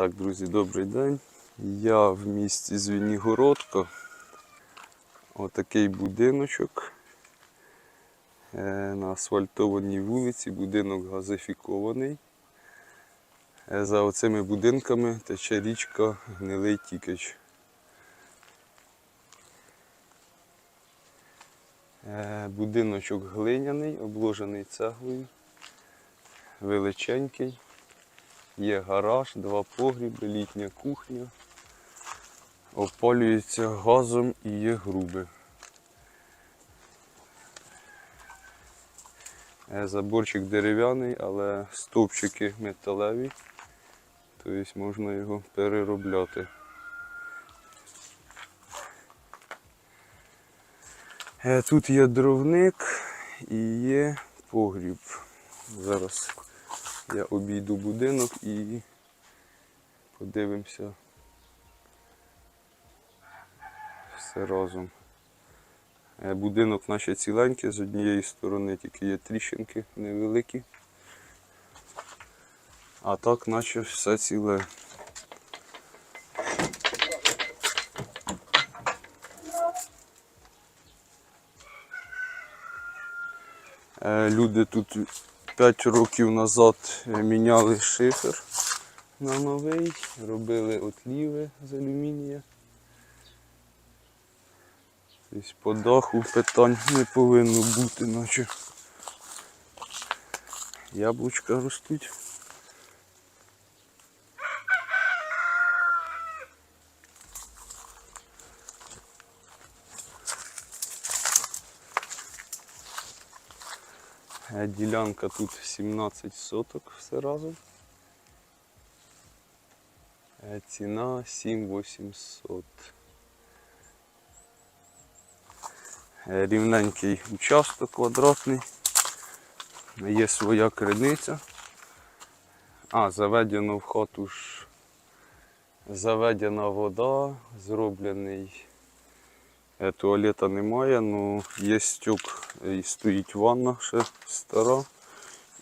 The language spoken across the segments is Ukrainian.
Так, друзі, добрий день. Я в місті Звінігородко. Отакий будиночок. Е, На асфальтованій вулиці. Будинок газифікований. Е, За оцими будинками тече річка Гнилий Тікач. Е, Будиночок глиняний, обложений цеглою, величенький. Є гараж, два погріби, літня кухня. Опалюється газом і є груби. Е, Заборчик дерев'яний, але стовпчики металеві, тобто можна його переробляти. Е, Тут є дровник і є погріб. Зараз я обійду будинок і подивимося все разом. Е, Будинок наче ціленький, з однієї сторони тільки є тріщинки невеликі. А так наче все ціле. Е, Люди тут 5 років назад е, міняли шифер на новий, робили отліви з алюмінія. Десь по даху питань не повинно бути, наче яблучка ростуть. Ділянка тут 17 соток все разом. Е, Ціна 7800. Е, Рівненький участок квадратний. Є своя криниця. А, заведено в хату ж заведена вода, зроблений Е, Туалета немає, але є стюк, і стоїть ванна ще стара.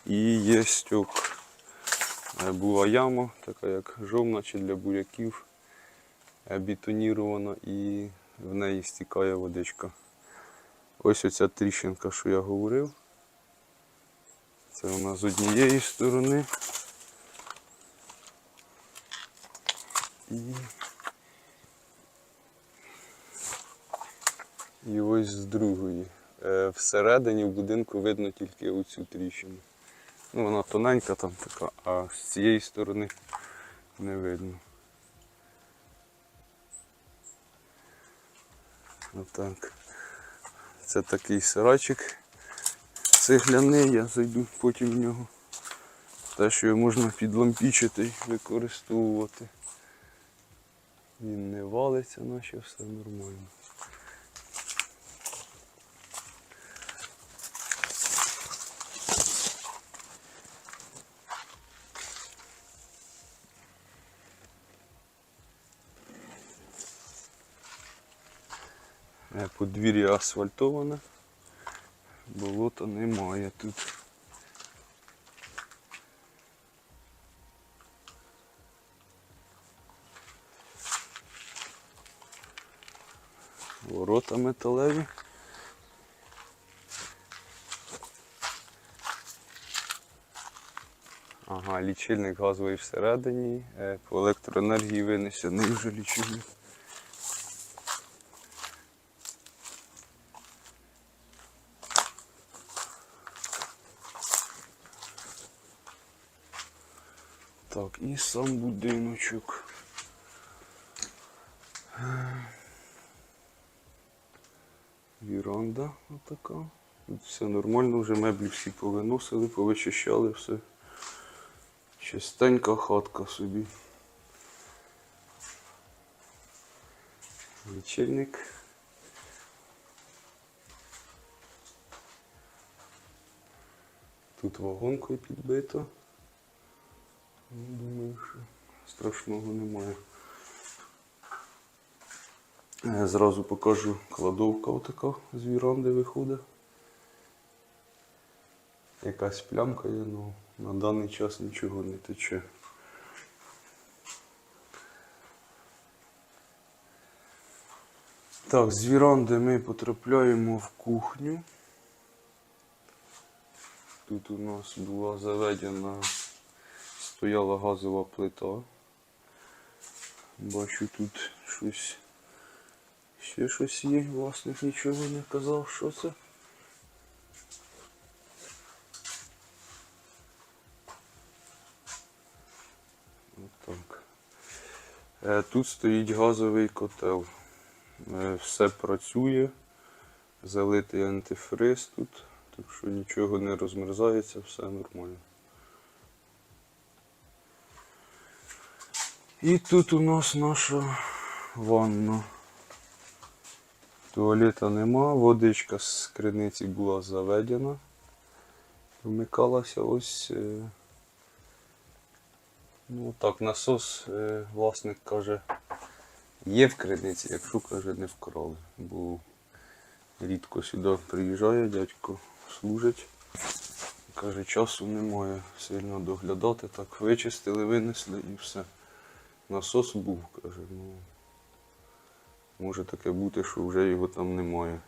І є стюк. Е, Була яма, така як жовна чи для буряків, е, бетонірована і в неї стікає водичка. Ось оця тріщинка, що я говорив. Це вона з однієї сторони. І І ось з другої. Е, Всередині в будинку видно тільки оцю тріщину. Ну, вона тоненька там така, а з цієї сторони не видно. Отак. Це такий сарайчик цегляний, я зайду потім в нього. Те, що його можна підлампічити і використовувати. Він не валиться, наче все нормально. Подвір'я асфальтоване, болота немає тут. Ворота металеві. Ага, лічильник газовий всередині, е, по електроенергії винесений вже лічильник. Так, і сам будиночок. Віранда отака. Тут все нормально, вже меблі всі повиносили, повичищали все. Чистенька хатка собі. Лічильник. Тут вагонкою підбито. Думаю, що страшного немає. Е, зразу покажу кладовка отака з віранди виходить. Якась плямка є, але на даний час нічого не тече. Так, з віранди ми потрапляємо в кухню. Тут у нас була заведена стояла газова плита. Бачу тут щось. Ще щось є, власник нічого не казав, що це. Отак. Е, Тут стоїть газовий котел. Е, Все працює. Залитий антифриз тут, так що нічого не розмерзається, все нормально. І тут у нас наша ванна. Туалета нема, водичка з криниці була заведена. Вмикалася ось. е, Ну так, насос, е, власник каже, є в криниці, якщо каже, не вкрали. Бо рідко сюди приїжджає дядько, служить. Каже, часу немає сильно доглядати, так вичистили, винесли і все. Насос був, каже, ну може таке бути, що вже його там немає.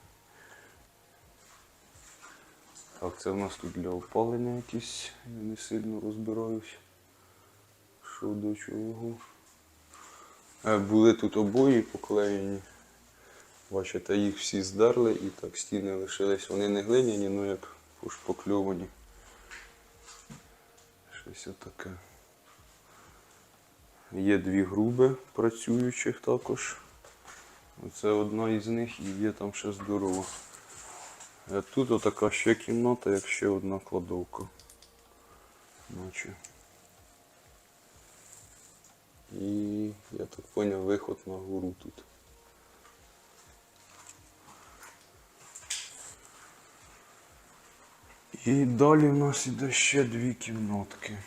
Так, це в нас тут для опалення якісь, я не сильно розбираюсь. Що до чого. Е, Були тут обої поклеєні. Бачите, їх всі здерли і так стіни лишились. Вони не глиняні, ну як пошпакльовані. Щось отаке. Є дві груби працюючих також. Оце одна із них і є там ще здорова. Тут отака ще кімната, як ще одна кладовка. Наче. І я так поняв виход на гору тут. І далі в нас іде ще дві кімнатки.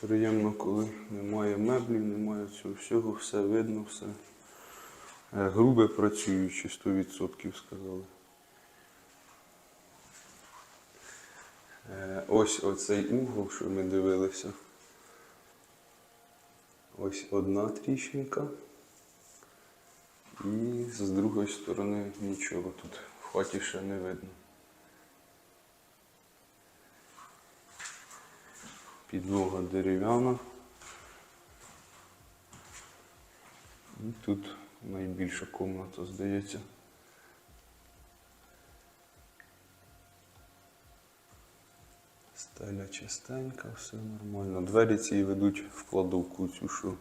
Приємно, коли немає меблів, немає цього всього, все видно, все. Е, Грубе працюючі, 100% сказали. Е, Ось оцей угол, що ми дивилися. Ось одна тріщинка. І з другої сторони нічого тут в хаті ще не видно. Підлога дерев'яна. І тут найбільша кімната, здається. Стеля чистенька, все нормально. Двері ці ведуть в кладовку цю, що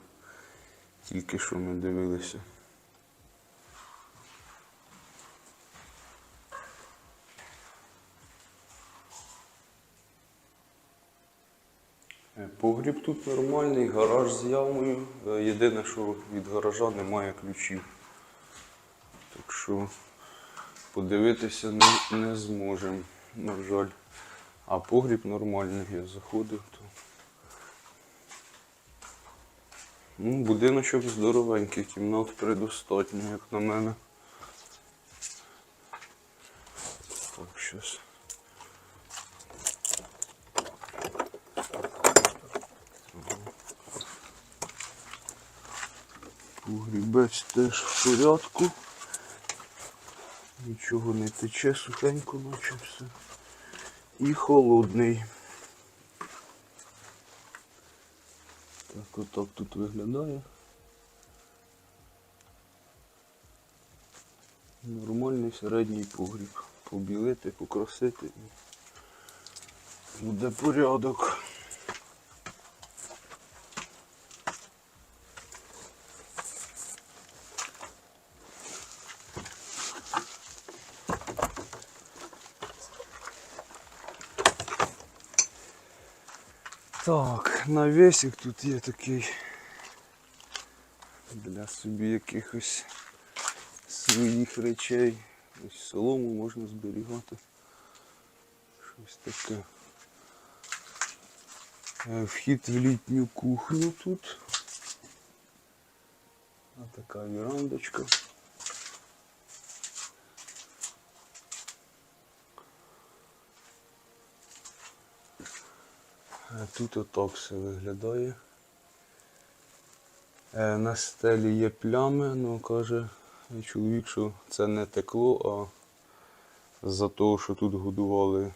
тільки що ми дивилися. Е, Погріб тут нормальний, гараж з ямою. Е, Єдине, що від гаража немає ключів. Так що подивитися не, не зможемо, на жаль. А погріб нормальний, я заходив, то. Ну, будиночок здоровенький, кімнат предостатньо, як на мене. Так, щас. Погрібець теж в порядку. Нічого не тече, сухенько наче все. І холодний. Так, отак тут виглядає. Нормальний середній погріб. Побілити, покрасити буде порядок. Так, навісик тут є такий для собі якихось своїх речей. Ось солому можна зберігати. Щось таке. Е, Вхід в літню кухню тут. А така вірандочка. Е, Тут отак все виглядає. Е, На стелі є плями, ну каже чоловік, що це не текло, а з-за того, що тут годували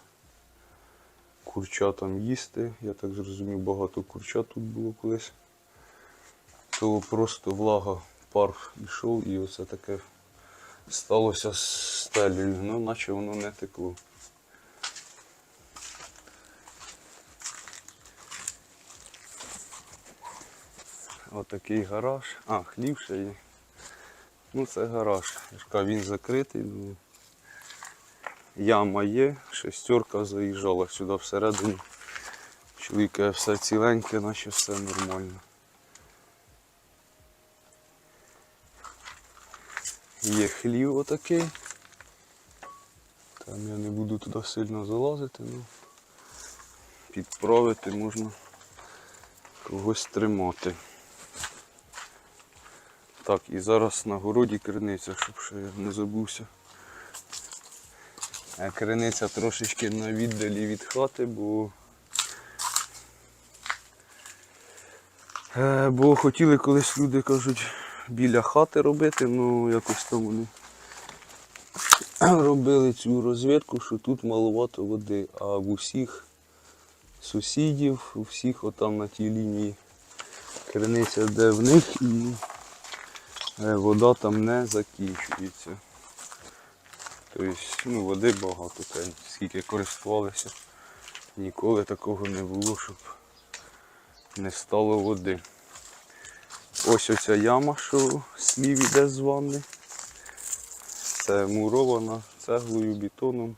курчатам їсти. Я так зрозумів, багато курчат тут було колись. То просто влага, пар йшов і оце таке сталося з стелею, ну наче воно не текло. Отакий гараж. А, хлів ще є. Ну це гараж. Він закритий. Ну, яма є, шестерка заїжджала сюди всередині. Чоловіка все ціленьке, наче все нормально. Є хлів отакий. Там я не буду туди сильно залазити, ну підправити можна когось тримати. Так, і зараз на городі криниця, щоб ще я не забувся. Е, Криниця трошечки на віддалі від хати, бо. Е, Бо хотіли колись люди кажуть біля хати робити, ну якось там вони робили цю розвідку, що тут маловато води, а в усіх сусідів, у всіх отам на тій лінії криниця, де в них і е, вода там не закінчується. Тобто, ну, води багато, та скільки користувалися. Ніколи такого не було, щоб не стало води. Ось оця яма, що слів іде з ванни. Це мурована цеглою, бетоном.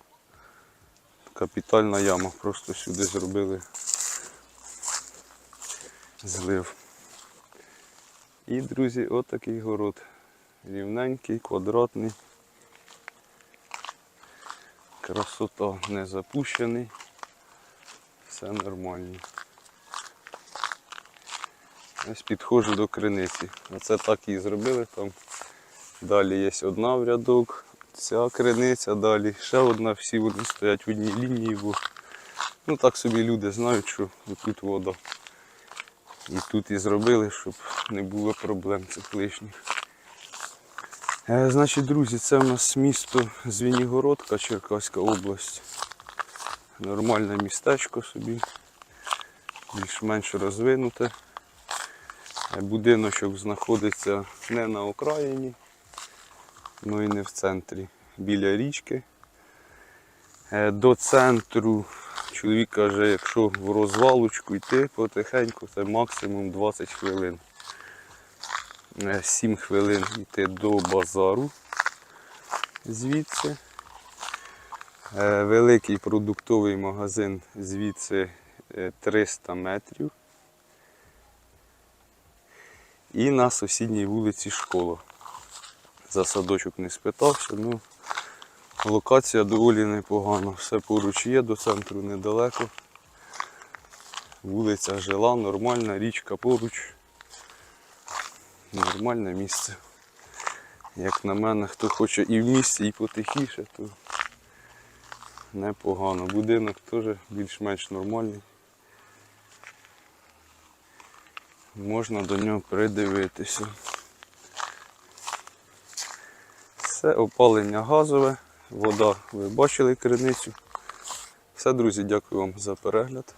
Капітальна яма. Просто сюди зробили злив. І, друзі, отакий город. Рівненький, квадратний. Красота не запущений. Все нормально. Ось підходжу до криниці. Оце так і зробили там. Далі є одна в рядок, ця криниця, далі ще одна, всі вони стоять в одній лінії, бо ну так собі люди знають, що тут вода. І тут і зробили, щоб не було проблем цих лишніх. Е, значить, друзі, це в нас місто Звенігородка, Черкаська область. Нормальне містечко собі, більш-менш розвинуте. Е, Будиночок знаходиться не на окраїні, ну і не в центрі, біля річки. Е, До центру чоловік каже, якщо в розвалочку йти потихеньку, це максимум 20 хвилин. 7 хвилин йти до базару звідси. Е, Великий продуктовий магазин звідси е, 300 метрів. І на сусідній вулиці школа. За садочок не спитався, ну локація доволі непогана. Все поруч є, до центру недалеко. Вулиця жила, нормальна, річка поруч. Нормальне місце. Як на мене, хто хоче і в місті, і потихіше, то непогано. Будинок теж більш-менш нормальний. Можна до нього придивитися. Все опалення газове, вода, ви бачили криницю. Все, друзі, дякую вам за перегляд.